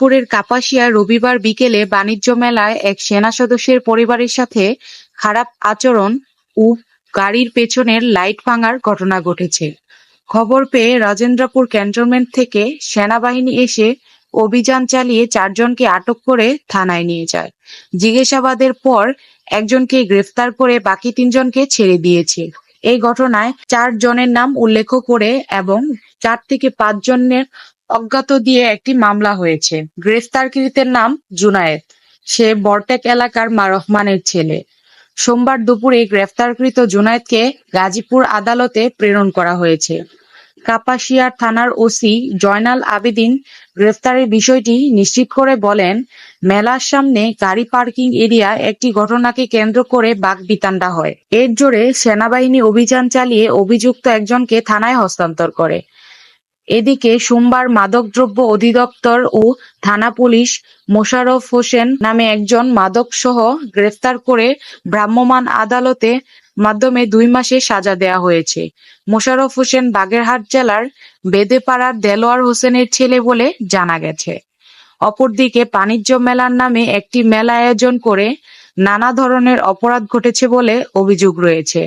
চাঁদপুরের কাপাসিয়া রবিবার বিকেলে বাণিজ্য মেলায় এক সেনা সদস্যের পরিবারের সাথে খারাপ আচরণ ও গাড়ির পেছনের লাইট ভাঙার ঘটনা ঘটেছে। খবর পেয়ে রাজেন্দ্রপুর ক্যান্টনমেন্ট থেকে সেনাবাহিনী এসে অভিযান চালিয়ে চারজনকে আটক করে থানায় নিয়ে যায়। জিজ্ঞাসাবাদের পর একজনকে গ্রেফতার করে বাকি তিনজনকে ছেড়ে দিয়েছে। এই ঘটনায় চার জনের নাম উল্লেখ করে এবং চার থেকে পাঁচ জনের অজ্ঞাত দিয়ে একটি মামলা হয়েছে। গ্রেফতারকৃতের নাম জুনায়েদ। সে বরটেক এলাকার মা রহমানের ছেলে। সোমবার দুপুরে গ্রেফতারকৃত জুনায়েদকে গাজীপুর আদালতে প্রেরণ করা হয়েছে। কাপাসিয়া থানার ওসি জয়নাল আবেদিন গ্রেফতারের বিষয়টি নিশ্চিত করে বলেন, মেলার সামনে গাড়ি পার্কিং এরিয়া একটি ঘটনাকে কেন্দ্র করে বাগবিতান্ডা হয়। এর জোরে সেনাবাহিনী অভিযান চালিয়ে অভিযুক্ত একজনকে থানায় হস্তান্তর করে। এদিকে সোমবার মাদকদ্রব্য অধিদপ্তর ও থানা পুলিশ মোশাররফ হোসেন নামে একজন মাদকসহ গ্রেফতার করে ভ্রাম্যমাণ আদালতে মাধ্যমে দুই মাসে সাজা দেওয়া হয়েছে। মোশাররফ হোসেন বাগেরহাট জেলার বেদেপাড়ার দেলোয়ার হোসেনের ছেলে বলে জানা গেছে। অপরদিকে বাণিজ্য মেলার নামে একটি মেলা আয়োজন করে নানা ধরনের অপরাধ ঘটেছে বলে অভিযোগ রয়েছে।